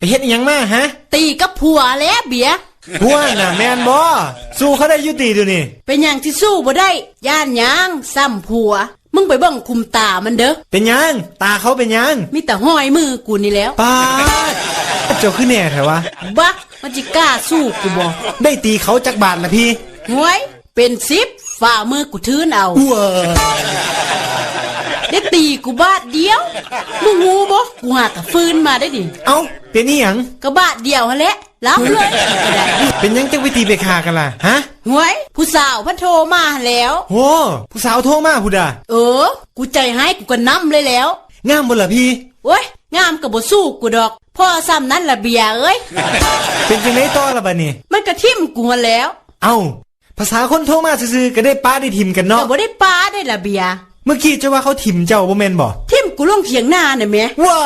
ไปเฮ็ดอิหยังมาฮะ ตีกับผัวแล้วเบียร์พวกน่ะแมนบ่สู้เขาได้อยุติดูนี่ เป็นอย่างที่สู้บ่ได้ ย่านหยางซ้ำผัว มึงไปเบิ่งคุมตามันเด้อ เป็นหยัง ตาเขาเป็นหยังมีแต่ห้อยมือกูนี่แล้วป้าดเจ้าขึ้นแน่แถวะ บักมันจิกล้าสู้กูบ่ได้ตีเขาจักบาทละพี่หวยเป็นสิบฝ่ามือกูทืนเอาว้าได้ตีกูบาทเดียว มึงงูบ่กูหากะฟื้นมาได้ดิ เอ้า เป็นนี่หยังก็บาทเดียวหั่นแหละรับเลยก็ได้เป็นหยังจังไปตีไปคากันล่ะฮะหวยผู้สาวเพันโทรมาหั่นแล้ว โหผู้สาวโทรมาผู้ดาเออ กูใจให้กูก็นำเลยแล้วงามบ่ล่ะพี่ โอ้ยงามกับบ่สู้กูดอก พ่อซ้ำนั้นละเบียร์เอ้ย เป็นจังไดต่อละบัดนี้ มันก็ทิ่มกูหั่นแล้วเอ้า ภาษาคนโทรมาซื่อๆก็ได้ป้าได้ทิมกันก็เนาะบ่ได้ปาได้ละเบียร์เมื่อกี้เจะว่าเขาทิมเจ้าบ่แม่นบ่ทิ่มกูลงเถียงหน้าน่ะแหม่ ว้า